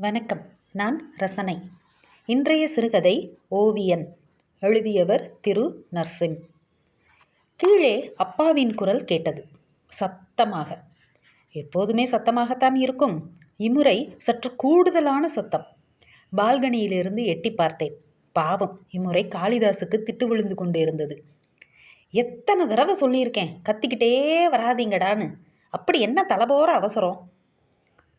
வணக்கம். நான் ரசனை. இன்றைய சிறுகதை ஓவியன். எழுதியவர் திரு. நர்சிம். கீழே அப்பாவின் குரல் கேட்டது. சத்தமாக. எப்போதுமே சத்தமாகத்தான் இருக்கும். இம்முறை சற்று கூடுதலான சத்தம். பால்கனியிலிருந்து எட்டி பார்த்தேன். பாவம் இம்முறை காளிதாசுக்கு திட்டு விழுந்து கொண்டு இருந்தது. எத்தனை தடவை சொல்லியிருக்கேன் கத்திக்கிட்டே வராதீங்கடான்னு. அப்படி என்ன தலைபோற அவசரம்?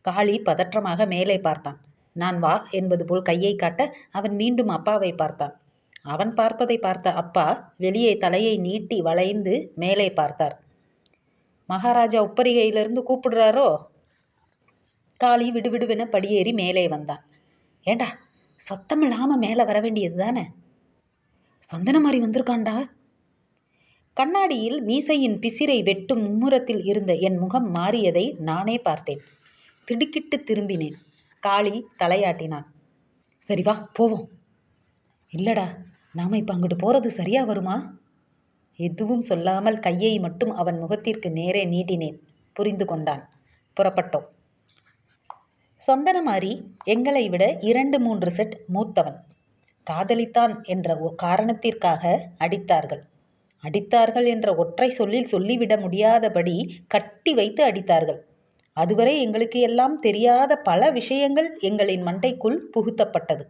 காளி பதற்றமாக மேலே பார்த்தான். நான் வா என்பது போல் கையை காட்ட அவன் மீண்டும் அப்பாவை பார்த்தான். அவன் பார்ப்பதை பார்த்த அப்பா வெளியே தலையை நீட்டி வளைந்து மேலே பார்த்தார். மகாராஜா உப்பரிகையிலிருந்து கூப்பிடுறாரோ? காளி விடுவிடுவென படியேறி மேலே வந்தான். ஏண்டா சத்தமில்லாமல் மேலே வர வேண்டியது தானே? சந்தனமாரி வந்திருக்காண்டா? கண்ணாடியில் மீசையின் பிசிரை வெட்டும் மும்முரத்தில் இருந்த என் முகம் மாறியதை நானே பார்த்தேன். திடுக்கிட்டு திரும்பினேன். காளி தலையாட்டினான் சரி வா போவோம். இல்லடா நாம் இப்போ அங்கிட்டு போகிறது சரியா வருமா? எதுவும் சொல்லாமல் கையை மட்டும் அவன் முகத்திற்கு நேரே நீட்டினேன். புரிந்து கொண்டான். புறப்பட்டோம். சந்தனமாரி எங்களை விட இரண்டு மூன்று செட் மூத்தவன். காதலித்தான் என்ற காரணத்திற்காக அடித்தார்கள். அடித்தார்கள் என்ற ஒற்றை சொல்லில் சொல்லிவிட முடியாதபடி கட்டி வைத்து அடித்தார்கள். அதுவரை எங்களுக்கு எல்லாம் தெரியாத பல விஷயங்கள் எங்களின் மண்டைக்குள் புகுத்தப்பட்டது.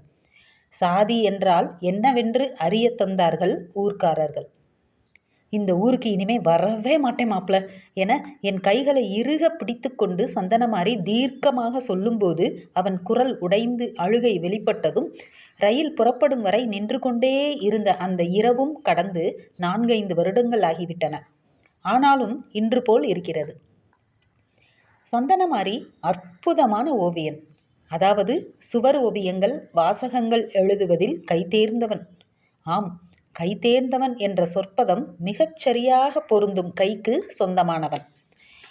சாதி என்றால் என்னவென்று அறிய தந்தார்கள் ஊர்க்காரர்கள். இந்த ஊருக்கு இனிமே வரவே மாட்டேன் மாப்பிள என என் கைகளை இறுக பிடித்துக்கொண்டு சந்தனமாரி தீர்க்கமாக சொல்லும்போது அவன் குரல் உடைந்து அழுகை வெளிப்பட்டதும் ரயில் புறப்படும் வரை நின்று கொண்டே இருந்த அந்த இரவும் கடந்து நான்கைந்து வருடங்கள் ஆகிவிட்டன. ஆனாலும் இன்று போல் இருக்கிறது. சந்தனமாரி அற்புதமான ஓவியன் அதாவது சுவர் ஓவியங்கள் வாசகங்கள் எழுதுவதில் கைதேர்ந்தவன். ஆம் கைதேர்ந்தவன் என்ற சொற்பதம் மிகச் சரியாக பொருந்தும் கைக்கு சொந்தமானவன்.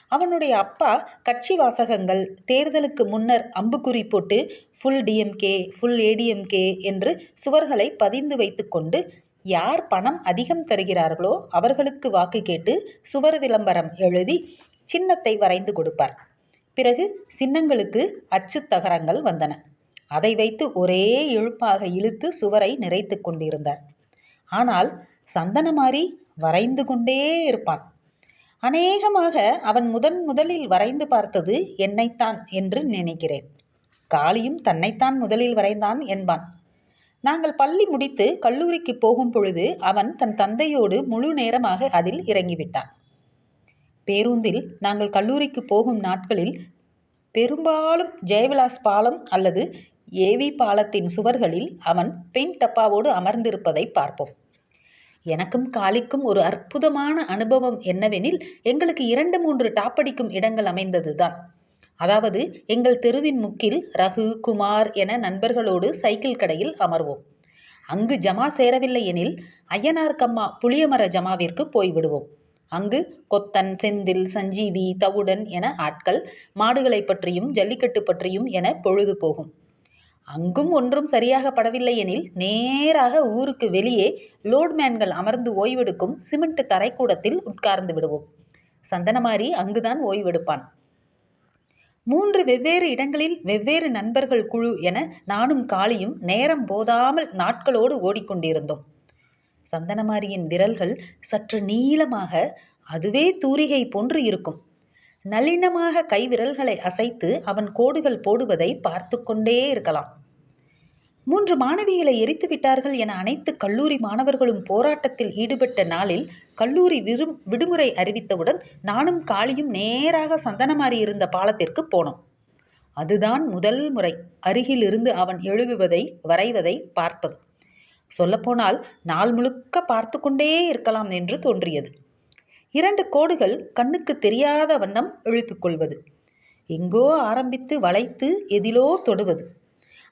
அவனுடைய அப்பா கட்சி வாசகங்கள் தேர்தலுக்கு முன்னர் அம்புக்குறி போட்டு ஃபுல் டிஎம்கே ஃபுல் ஏடிஎம்கே என்று சுவர்களை பதிந்து வைத்துக்கொண்டு யார் பணம் அதிகம் தருகிறார்களோ அவர்களுக்கு வாக்கு கேட்டு சுவர் விளம்பரம் எழுதி சின்னத்தை வரைந்து கொடுப்பார். பிறகு சின்னங்களுக்கு அச்சு தகரங்கள் வந்தன. அதை வைத்து ஒரே எழுப்பாக இழுத்து சுவரை நிறைத்து கொண்டிருந்தார். ஆனால் சந்தனமாரி வரைந்து கொண்டே இருப்பான். அநேகமாக அவன் முதன் முதலில் வரைந்து பார்த்தது என்னைத்தான் என்று நினைக்கிறேன். காளியும் தன்னைத்தான் முதலில் வரைந்தான் என்பான். நாங்கள் பள்ளி முடித்து கல்லூரிக்கு போகும் பொழுது அவன் தன் தந்தையோடு முழு நேரமாக அதில் இறங்கிவிட்டான். பேருந்தில் நாங்கள் கல்லூரிக்கு போகும் நாட்களில் பெரும்பாலும் ஜெயவிலாஸ் பாலம் அல்லது ஏவி பாலத்தின் சுவர்களில் அவன் பெண் டப்பாவோடு அமர்ந்திருப்பதை பார்ப்போம். எனக்கும் காளிக்கும் ஒரு அற்புதமான அனுபவம் என்னவெனில் எங்களுக்கு இரண்டு மூன்று டாப்படிக்கும் இடங்கள் அமைந்ததுதான். அதாவது எங்கள் தெருவின் முக்கில் ரகு குமார் என நண்பர்களோடு சைக்கிள் கடையில் அமர்வோம். அங்கு ஜமா சேரவில்லை எனில் அய்யனார் கம்மா புளியமர ஜமாவிற்கு போய்விடுவோம். அங்கு கொத்தன் செந்தில் சஞ்சீவி தவுடன் என ஆட்கள் மாடுகளை பற்றியும் ஜல்லிக்கட்டு பற்றியும் என பொழுது போகும். அங்கும் ஒன்றும் சரியாக படவில்லை எனில் நேராக ஊருக்கு வெளியே லோட்மேன்கள் அமர்ந்து ஓய்வெடுக்கும் சிமெண்ட் தரைக்கூடத்தில் உட்கார்ந்து விடுவோம். சந்தனமாரி அங்குதான் ஓய்வெடுப்பான். மூன்று வெவ்வேறு இடங்களில் வெவ்வேறு நண்பர்கள் குழு என நானும் காளியும் நேரம் போதாமல் நாட்களோடு ஓடிக்கொண்டிருந்தோம். சந்தனமாரியின் விரல்கள் சற்று நீளமாக அதுவே தூரிகை போன்று இருக்கும். நளினமாக கைவிரல்களை அசைத்து அவன் கோடுகள் போடுவதை பார்த்து கொண்டே இருக்கலாம். மூன்று மாணவிகளை எரித்து விட்டார்கள் என அனைத்து கல்லூரி மாணவர்களும் போராட்டத்தில் ஈடுபட்ட நாளில் கல்லூரி விரும் விடுமுறை அறிவித்தவுடன் நானும் காளியும் நேராக சந்தனமாரி இருந்த பாலத்திற்கு போனோம். அதுதான் முதல் முறை. அருகிலிருந்து அவன் எழுதுவதை வரைவதை பார்ப்பது. சொல்லப்போனால் நாள் முழுக்க பார்த்து கொண்டே இருக்கலாம் என்று தோன்றியது. இரண்டு கோடுகள் கண்ணுக்கு தெரியாத வண்ணம் இழுத்துக்கொள்வது எங்கோ ஆரம்பித்து வளைத்து எதிலோ தொடுவது.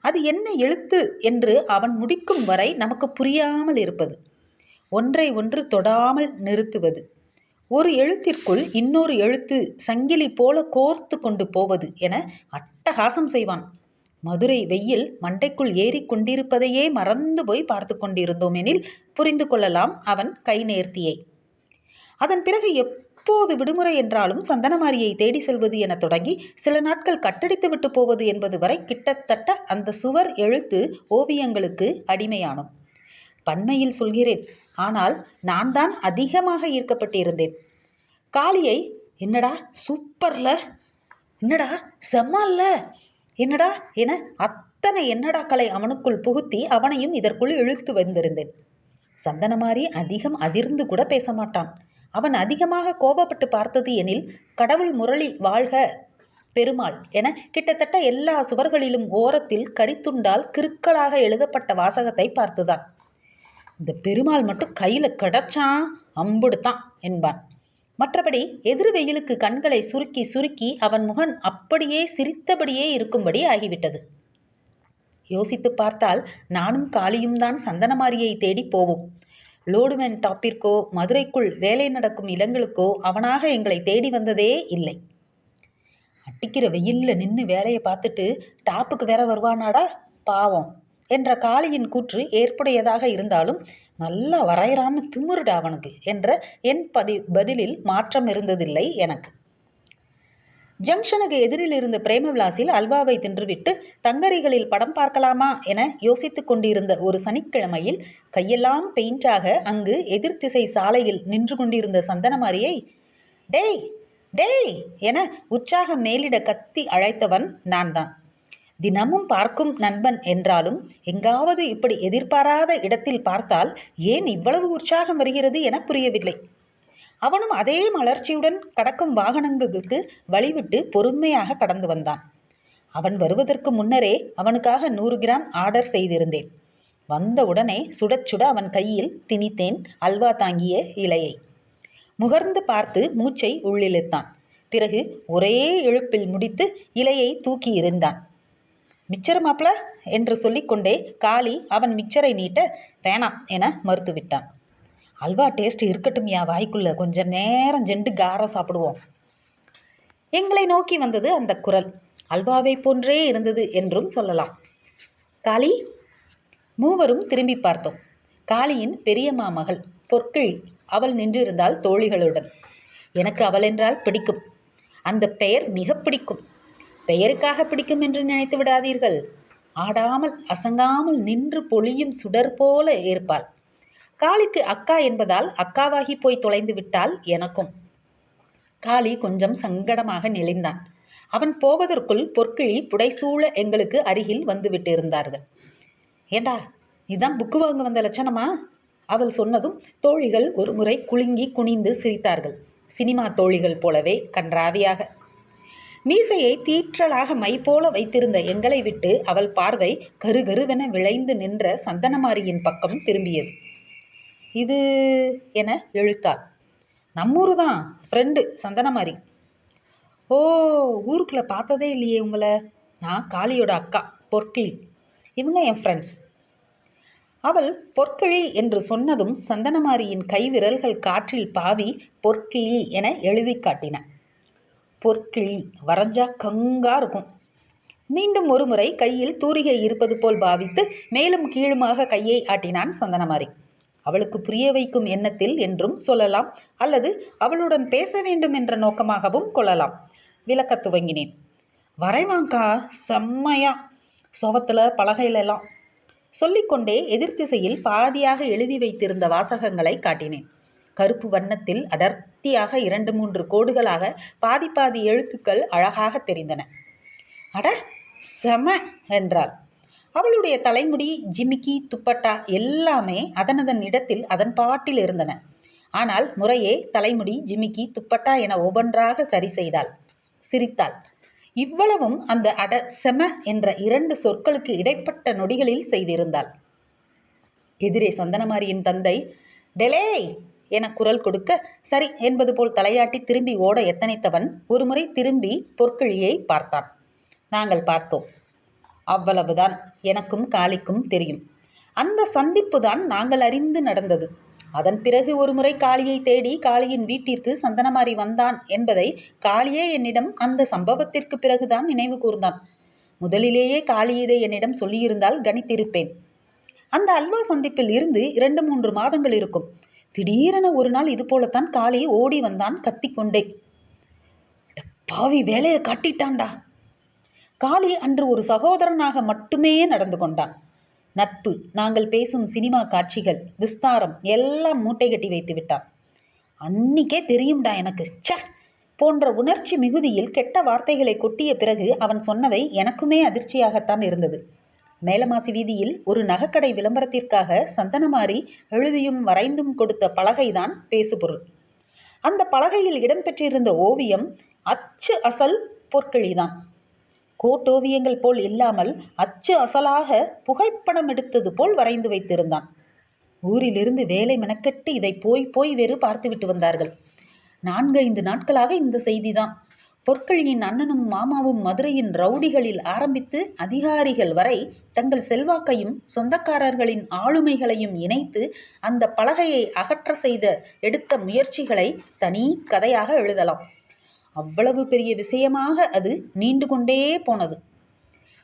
அது என்ன எழுத்து என்று அவன் முடிக்கும் வரை நமக்கு புரியாமல் இருப்பது. ஒன்றை ஒன்று தொடாமல் நிறுத்துவது. ஒரு எழுத்திற்குள் இன்னொரு எழுத்து சங்கிலி போல கோர்த்து கொண்டு போவது என அட்டகாசம் செய்வான். மதுரை வெயில் மண்டைக்குள் ஏறி கொண்டிருப்பதையே மறந்து போய் பார்த்து கொண்டிருந்தோம் எனில் புரிந்து கொள்ளலாம் அவன் கை நேர்த்தியை. அதன் பிறகு எப்போது விடுமுறை என்றாலும் சந்தனமாரியை தேடி செல்வது என தொடங்கி சில நாட்கள் கட்டடித்து விட்டு போவது என்பது வரை கிட்டத்தட்ட அந்த சுவர் எழுத்து ஓவியங்களுக்கு அடிமையானோம். பன்மையில் சொல்கிறேன் ஆனால் நான் தான் அதிகமாக ஈர்க்கப்பட்டிருந்தேன். காளியை என்னடா சூப்பர்ல என்னடா செம்மல்ல என்னடா என அத்தனை என்னடாக்களை அவனுக்குள் புகுத்தி அவனையும் இதற்குள் இழுத்து வந்திருந்தேன். சந்தனமாரி அதிகம் அதிர்ந்து கூட பேச மாட்டான் அவன் அதிகமாக கோபப்பட்டு பார்த்தது எனில் கடவுள் முரளி வாழ்க பெருமாள் என கிட்டத்தட்ட எல்லா சுவர்களிலும் ஓரத்தில் கரித்துண்டால் கிறுக்களாக எழுதப்பட்ட வாசகத்தை பார்த்துதான். இந்த பெருமாள் மட்டும் கையில் கிடச்சான் அம்புடுத்தான் என்பான். மற்றபடி எதிர் வெயிலுக்கு கண்களை சுருக்கி சுருக்கி அவன் முகன் அப்படியே சிரித்தபடியே இருக்கும்படி ஆகிவிட்டது. யோசித்து பார்த்தால் நானும் காளியும் தான் சந்தனமாரியை தேடி போவோம். லோடுமேன் டாப்பிற்கோ மதுரைக்குள் வேலை நடக்கும் இடங்களுக்கோ அவனாக எங்களை தேடி வந்ததே இல்லை. அட்டிக்கிற வெயிலில் நின்று வேலையை பார்த்துட்டு டாப்புக்கு வேற வருவானாடா? பாவம். என்ற காளியின் கூற்று ஏற்புடையதாக இருந்தாலும் நல்லா வரைகிறான்னு திமுருடா அவனுக்கு என்ற என் பதி பதிலில் மாற்றம் இருந்ததில்லை எனக்கு. ஜங்ஷனுக்கு எதிரில் இருந்த பிரேமவிலாசில் அல்வாவை தின்றுவிட்டு தங்கரிகளில் படம் பார்க்கலாமா என யோசித்து கொண்டிருந்த ஒரு சனிக்கிழமையில் கையெல்லாம் பெயிண்டாக அங்கு எதிர்த்திசை சாலையில் நின்று கொண்டிருந்த சந்தனமாரியை டேய் டேய் என உற்சாகம் மேலிட கத்தி அழைத்தவன் நான் தான் தினமும் பார்க்கும் நண்பன் என்றாலும் எங்காவது இப்படி எதிர்பாராத இடத்தில் பார்த்தால் ஏன் இவ்வளவு உற்சாகம் வருகிறது என புரியவில்லை. அவனும் அதே மலர்ச்சியுடன் கடக்கும் வாகனங்களுக்கு வழிவிட்டு பொறுமையாக கடந்து வந்தான். அவன் வருவதற்கு முன்னரே அவனுக்காக நூறு கிராம் ஆர்டர் செய்திருந்தேன். வந்தவுடனே சுடச்சுட சுட அவன் கையில் திணித்தேன் அல்வா தாங்கிய இலையை. முகர்ந்து பார்த்து மூச்சை உள்ளிழுத்தான். பிறகு ஒரே இழுப்பில் முடித்து இலையை தூக்கி இருந்தான் மிச்சர் மாப்ள என்று சொல்லிக்கொண்டே காளி அவன் மிச்சரை நீட்ட வேணாம் என மறுத்துவிட்டான். அல்வா டேஸ்ட் இருக்கட்டும் யா வாய்க்குள்ள. கொஞ்சம் நேரம் ஜெண்டு காரம் சாப்பிடுவோம். எங்களை நோக்கி வந்தது அந்த குரல். அல்வாவை போன்றே இருந்தது என்றும் சொல்லலாம். காளி மூவரும் திரும்பி பார்த்தோம். காளியின் பெரியம்மா மகள். பொற்கிழி. அவள் நின்றிருந்தால் தோழிகளுடன். எனக்கு அவள் என்றால் பிடிக்கும். அந்த பெயர் மிக பிடிக்கும். பெயருக்காக பிடிக்கும் என்று நினைத்து விடாதீர்கள். ஆடாமல் அசங்காமல் நின்று பொழியும் சுடர் போல இருப்பாள் காளிக்கு அக்கா என்பதால் அக்காவாகி போய் தொலைந்து விட்டால் எனக்கும். காளி கொஞ்சம் சங்கடமாக நெளிந்தான் அவன் போவதற்குள் பொற்கிழி புடைசூழ எங்களுக்கு அருகில் வந்துவிட்டிருந்தார்கள் ஏண்டா இதான் புக்கு வாங்க வந்த லட்சணமா? அவள் சொன்னதும் தோழிகள் ஒரு முறை குலுங்கி குனிந்து சிரித்தார்கள். சினிமா தோழிகள் போலவே கன்றாவியாக. மீசையை தீற்றலாக மை போல வைத்திருந்த எங்களை விட்டு அவள் பார்வை கருகருவென விளைந்து நின்ற சந்தனமாரியின் பக்கம் திரும்பியது. இது என இழுத்தாள் நம்மூரு தான் ஃப்ரெண்டு சந்தனமாரி. ஓ ஊருக்குள்ளே பார்த்ததே இல்லையே உங்களை. நான் காளியோட அக்கா பொற்கிளி. இவங்க என் ஃப்ரெண்ட்ஸ் அவள் பொற்கிளி என்று சொன்னதும் சந்தனமாரியின் கைவிரல்கள் காற்றில் பாவி பொற்கிழி என எழுதி காட்டின. பொற்கிழி வரைஞ்சா கங்கா இருக்கும். மீண்டும் ஒரு முறை கையில் தூரிகை இருப்பது போல் பாவித்து மேலும் கீழுமாக கையை ஆட்டினான் சந்தனமாரி. அவளுக்கு புரிய வைக்கும் எண்ணத்தில் என்றும் சொல்லலாம் அல்லது அவளுடன் பேச வேண்டும் என்ற நோக்கமாகவும் கொள்ளலாம். விளக்க துவங்கினேன். வரைவாங்க்கா செம்மையா. சுவத்தில் பலகையிலெல்லாம் சொல்லிக்கொண்டே எதிர்த்திசையில் பாதியாக எழுதி வைத்திருந்த வாசகங்களை காட்டினேன். கருப்பு வண்ணத்தில் அடர்த்தியாக இரண்டு மூன்று கோடுகளாக பாதி பாதி எழுத்துக்கள் அழகாக தெரிந்தன. அட செம என்றாள். அவளுடைய தலைமுடி ஜிமிக்கி துப்பட்டா எல்லாமே அதனதன் இடத்தில் அதன் பாட்டில் இருந்தன. ஆனால் முறையே தலைமுடி ஜிமிக்கி துப்பட்டா என ஒவ்வொன்றாக சரி செய்தாள். சிரித்தாள். இவ்வளவும் அந்த அட செம என்ற இரண்டு சொற்களுக்கு இடைப்பட்ட நொடிகளில் செய்திருந்தாள். எதிரே சந்தனமாரியின் தந்தை டெலே என குரல் கொடுக்க சரி என்பது போல் தலையாட்டி திரும்பி ஓட எத்தனைத்தவன்? ஒருமுறை திரும்பி பொற்கிழியை பார்த்தான். நாங்கள் பார்த்தோம். அவ்வளவுதான். எனக்கும் காளிக்கும் தெரியும். அந்த சந்திப்பு தான் நாங்கள் அறிந்து நடந்தது. அதன் பிறகு ஒருமுறை காளியை தேடி காளியின் வீட்டிற்கு சந்தனமாரி வந்தான் என்பதை காளியே என்னிடம் அந்த சம்பவத்திற்கு பிறகுதான் நினைவு கூர்ந்தான். முதலிலேயே காளி இதை என்னிடம் சொல்லியிருந்தால் கணித்திருப்பேன். அந்த அல்வா சந்திப்பில் இருந்து இரண்டு மூன்று மாதங்கள் இருக்கும். திடீரென ஒரு நாள் இது போலத்தான் காளி ஓடி வந்தான் கத்திக்கொண்டே. பாவி வேலையை காட்டிட்டான்டா. காளி அன்று ஒரு சகோதரனாக மட்டுமே நடந்து கொண்டான். நட்பு நாங்கள் பேசும் சினிமா காட்சிகள் விஸ்தாரம் எல்லாம் மூட்டை கட்டி வைத்து விட்டான். அன்னிக்கே தெரியும்டா எனக்கு. ச போன்ற உணர்ச்சி மிகுதியில் கெட்ட வார்த்தைகளை கொட்டிய பிறகு அவன் சொன்னவை எனக்குமே அதிர்ச்சியாகத்தான் இருந்தது. மேலமாசி வீதியில் ஒரு நகைக்கடை விளம்பரத்திற்காக சந்தனமாரி எழுதியும் வரைந்தும் கொடுத்த பலகைதான் பேசுபொருள். அந்த பலகையில் இடம்பெற்றிருந்த ஓவியம் அச்சு அசல் பொற்கிழிதான். கோட்டோவியங்கள் போல் இல்லாமல் அச்சு அசலாக புகைப்படம் எடுத்தது போல் வரைந்து வைத்திருந்தான். ஊரிலிருந்து வேலை மெனக்கெட்டு இதை போய் போய் வேறு பார்த்துவிட்டு வந்தார்கள். நான்கைந்து நாட்களாக இந்த செய்திதான். பொற்கழியின் அண்ணனும் மாமாவும் மதுரையின் ரவுடிகளில் ஆரம்பித்து அதிகாரிகள் வரை தங்கள் செல்வாக்கையும் சொந்தக்காரர்களின் ஆளுமைகளையும் இணைத்து அந்த பலகையை அகற்ற செய்த எடுத்த முயற்சிகளை தனி கதையாக எழுதலாம். அவ்வளவு பெரிய விஷயமாக அது நீண்டு கொண்டே போனது.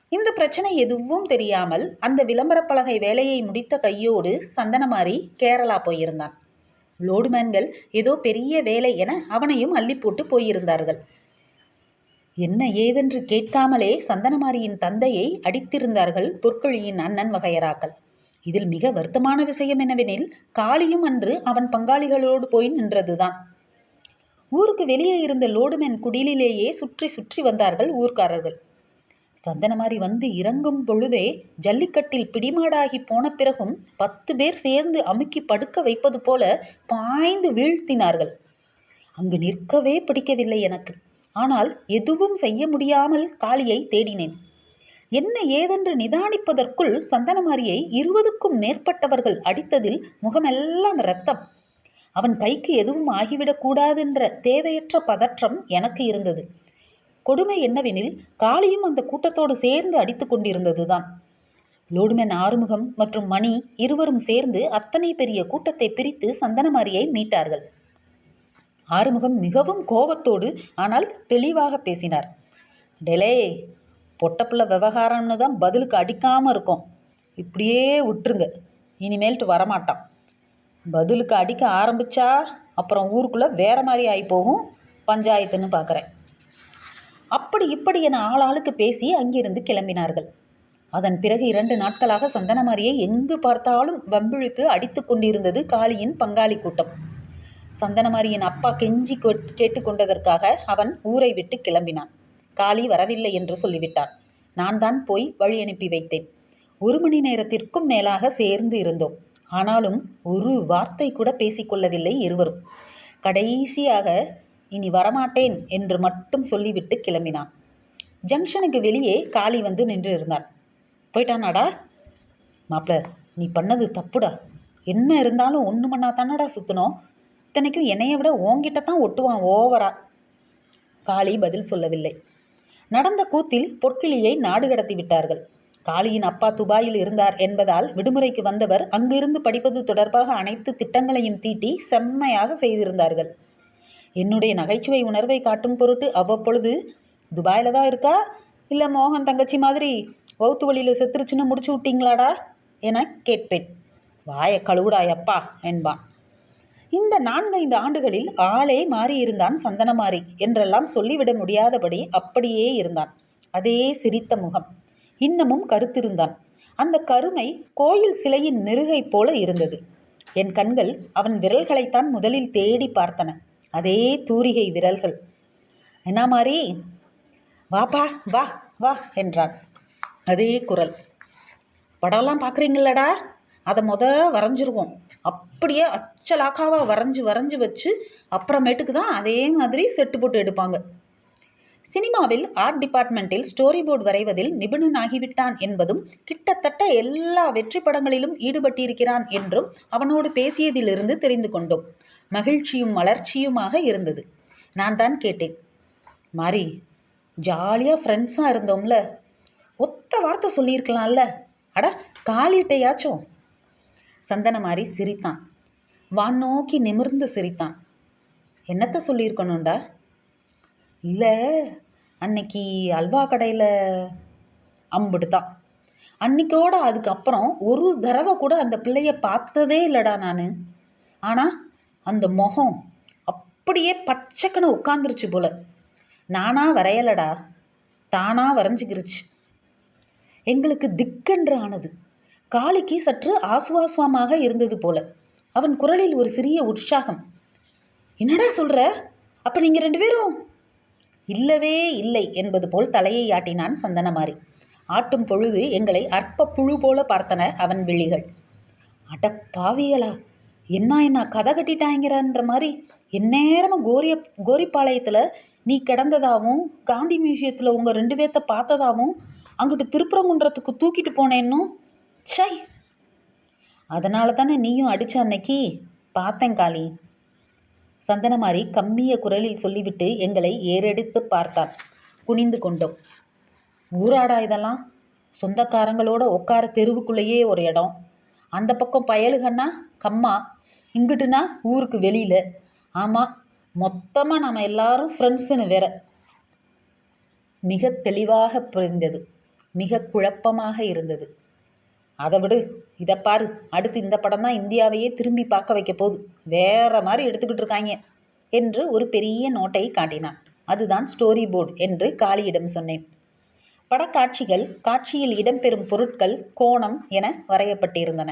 இந்த பிரச்சனை எதுவும் தெரியாமல் அந்த விளம்பரப் பலகை வேலையை முடித்த கையோடு சந்தனமாரி கேரளா போயிருந்தான். லோடுமேன்கள் ஏதோ பெரிய வேலை என அவனையும் அள்ளி போட்டு போயிருந்தார்கள். என்ன ஏதென்று கேட்காமலே சந்தனமாரியின் தந்தையை அடித்திருந்தார்கள் பொற்கொழியின் அண்ணன் வகையராக்கள். இதில் மிக வருத்தமான விஷயம் என்னவெனில் காளியும் அன்று அவன் பங்காளிகளோடு போய் நின்றதுதான். ஊருக்கு வெளியே இருந்த லோடுமேன் குடிலிலேயே சுற்றி சுற்றி வந்தார்கள் ஊர்க்காரர்கள். சந்தனமாரி வந்து இறங்கும் பொழுதே ஜல்லிக்கட்டில் பிடிமாடாகி போன பிறகும் பத்து பேர் சேர்ந்து அமுக்கி படுக்க வைப்பது போல பாய்ந்து வீழ்த்தினார்கள். அங்கு நிற்கவே பிடிக்கவில்லை எனக்கு. ஆனால் எதுவும் செய்ய முடியாமல் காளியை தேடினேன். என்ன ஏதென்று நிதானிப்பதற்குள் சந்தனமாரியை இருபதுக்கும் மேற்பட்டவர்கள் அடித்ததில் முகமெல்லாம் இரத்தம். அவன் கைக்கு எதுவும் ஆகிவிடக்கூடாதென்ற தேவையற்ற பதற்றம் எனக்கு இருந்தது. கொடுமை என்னவெனில் காளியும் அந்த கூட்டத்தோடு சேர்ந்து அடித்து கொண்டிருந்ததுதான். லோடுமேன் ஆறுமுகம் மற்றும் மணி இருவரும் சேர்ந்து அத்தனை பெரிய கூட்டத்தை பிரித்து சந்தனமாரியை மீட்டார்கள். ஆறுமுகம் மிகவும் கோபத்தோடு ஆனால் தெளிவாக பேசினார். டெலே பொட்டப்புள்ள விவகாரம்னு தான் பதிலுக்கு அடிக்காமல் இருக்கும். இப்படியே விட்டுருங்க. இனிமேல்ட்டு வரமாட்டான். பதிலுக்கு அடிக்க ஆரம்பிச்சா அப்புறம் ஊருக்குள்ளே வேற மாதிரி ஆகி போகும் பஞ்சாயத்துன்னு பார்க்குறேன் அப்படி இப்படி என ஆளாளுக்கு பேசி அங்கிருந்து கிளம்பினார்கள். அதன் பிறகு இரண்டு நாட்களாக சந்தனமாரியை எங்கு பார்த்தாலும் வம்பிழுத்து அடித்து கொண்டிருந்தது காளியின் பங்காளி கூட்டம். சந்தனமாரியின் அப்பா கெஞ்சி கேட்டுக்கொண்டதற்காக அவன் ஊரை விட்டு கிளம்பினான். காளி வரவில்லை என்று சொல்லிவிட்டான். நான் தான் போய் வழி அனுப்பி வைத்தேன். ஒரு மணி நேரத்திற்கும் மேலாக சேர்ந்து இருந்தோம். ஆனாலும் ஒரு வார்த்தை கூட பேசிக்கொள்ளவில்லை இருவரும். கடைசியாக இனி வரமாட்டேன் என்று மட்டும் சொல்லிவிட்டு கிளம்பினான். ஜங்ஷனுக்கு வெளியே காளி வந்து நின்று இருந்தான். போயிட்டானாடா? மாப்பிள நீ பண்ணது தப்புடா. என்ன இருந்தாலும் ஒன்று மண்ணா தானடா சுற்றணும் இத்தனைக்கும் என்னைய விட ஓங்கிட்ட தான் ஒட்டுவான் ஓவரா? காளி பதில் சொல்லவில்லை. நடந்த கூத்தில் பொற்கிளியை நாடு கடத்தி விட்டார்கள். காளியின் அப்பா துபாயில் இருந்தார் என்பதால் விடுமுறைக்கு வந்தவர் அங்கிருந்து படிப்பது தொடர்பாக அனைத்து திட்டங்களையும் தீட்டி செம்மையாக செய்திருந்தார்கள். என்னுடைய நகைச்சுவை உணர்வை காட்டும் பொருட்டு அவ்வப்பொழுது துபாயில் தான் இருக்கா? இல்லை மோகன் தங்கச்சி மாதிரி வௌத்து வழியில் செத்துருச்சுன்னு முடிச்சு விட்டீங்களாடா? என கேட்பேன். வாய கழுவுடாயப்பா என்பான். இந்த நான்கைந்து ஆண்டுகளில் ஆளே மாறியிருந்தான் சந்தனமாரி என்றெல்லாம் சொல்லிவிட முடியாதபடி அப்படியே இருந்தான். அதே சிரித்த முகம். இன்னமும் கருத்திருந்தான். அந்த கருமை கோயில் சிலையின் மெருகை போல இருந்தது. என் கண்கள் அவன் விரல்களைத்தான் முதலில் தேடி பார்த்தன. அதே தூரிகை விரல்கள். என்ன மாதிரி வாப்பா வா வா என்றான். அதே குரல். படம்லாம் பார்க்குறீங்களடா? அதை முத வரைஞ்சிருவோம். அப்படியே அச்சலாக்காவாக வரைஞ்சி வரைஞ்சி வச்சு அப்புறமேட்டுக்கு தான் அதே மாதிரி செட்டு போட்டு எடுப்பாங்க. சினிமாவில் ஆர்ட் டிபார்ட்மெண்ட்டில் ஸ்டோரி போர்டு வரைவதில் நிபுணன் ஆகிவிட்டான் என்பதும் கிட்டத்தட்ட எல்லா வெற்றி படங்களிலும் ஈடுபட்டிருக்கிறான் என்றும் அவனோடு பேசியதிலிருந்து தெரிந்து கொண்டோம். மகிழ்ச்சியும் வளர்ச்சியுமாக இருந்தது. நான் தான் கேட்டேன் மாறி ஜாலியாக ஃப்ரெண்ட்ஸாக இருந்தோம்ல. ஒத்த வார்த்தை சொல்லியிருக்கலாம்ல. அட காலிட்டையாச்சும் சந்தன மாதிரி சிரித்தான். வான் நோக்கி நிமிர்ந்து சிரித்தான். என்னத்த சொல்லியிருக்கணும்டா? இல்லை அன்னைக்கு அல்வா கடையில் அம்புட்டு தான் அன்னைக்கோட அதுக்கப்புறம் ஒரு தடவை கூட அந்த பிள்ளைய பார்த்ததே இல்லைடா நான். ஆனால் அந்த முகம் அப்படியே பச்சைக்கனை உட்காந்துருச்சு போல. நானா வரையலடா தானா வரைஞ்சிக்கிருச்சு. எங்களுக்கு திக்கன்று ஆனது. காளிக்கு சற்று ஆசுவாசுவமாக இருந்தது போல. அவன் குரலில் ஒரு சிறிய உற்சாகம். என்னடா சொல்ற? அப்ப நீங்க ரெண்டு பேரும்? இல்லவே இல்லை என்பது போல் தலையை ஆட்டினான் சந்தனமாரி. ஆட்டும் பொழுது எங்களை அற்ப புழு போல பார்த்தன அவன் விழிகள். அட பாவியலா என்ன என்ன கதை கட்டிட்டாங்கிறன்ற மாதிரி எந்நேரமும் கோரிய கோரிப்பாளையத்தில் நீ கிடந்ததாகவும் காந்தி மியூசியத்தில் உங்கள் ரெண்டு பேர்த்த பார்த்ததாகவும் அங்கிட்டு திருப்பரங்குன்றத்துக்கு தூக்கிட்டு போனேன்னும் ச்சை. அதனால தானே நீயும் அடிச்ச அன்னைக்கு? பார்த்தேன் காளி. சந்தனமாரி கம்மிய குரலில் சொல்லிவிட்டு எங்களை ஏறெடுத்து பார்த்தான் குனிந்து கொண்டோம். ஊராடா இதெல்லாம்? சொந்தக்காரங்களோட உட்கார தெருவுக்குள்ளேயே ஒரு இடம். அந்த பக்கம் பயலுகன்னா கம்மா. இங்கிட்டுனா ஊருக்கு வெளியில். ஆமாம் மொத்தமாக நம்ம எல்லாரும் ஃப்ரெண்ட்ஸுன்னு வேற. மிக தெளிவாக புரிந்தது. மிக குழப்பமாக இருந்தது. அதை விடு. இதை பாரு. அடுத்து இந்த படம் தான் இந்தியாவையே திரும்பி பார்க்க வைக்க போகுது. வேற மாதிரி எடுத்துக்கிட்டு இருக்காங்க என்று ஒரு பெரிய நோட்டை காட்டினான். அதுதான் ஸ்டோரி போர்டு என்று காளியிடம் சொன்னேன். படக்காட்சிகள் காட்சியில் இடம்பெறும் பொருட்கள் கோணம் என வரையப்பட்டிருந்தன.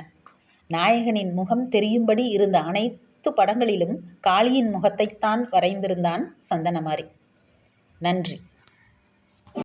நாயகனின் முகம் தெரியும்படி இருந்த அனைத்து படங்களிலும் காளியின் முகத்தைத்தான் வரைந்திருந்தான் சந்தனமாரி. நன்றி.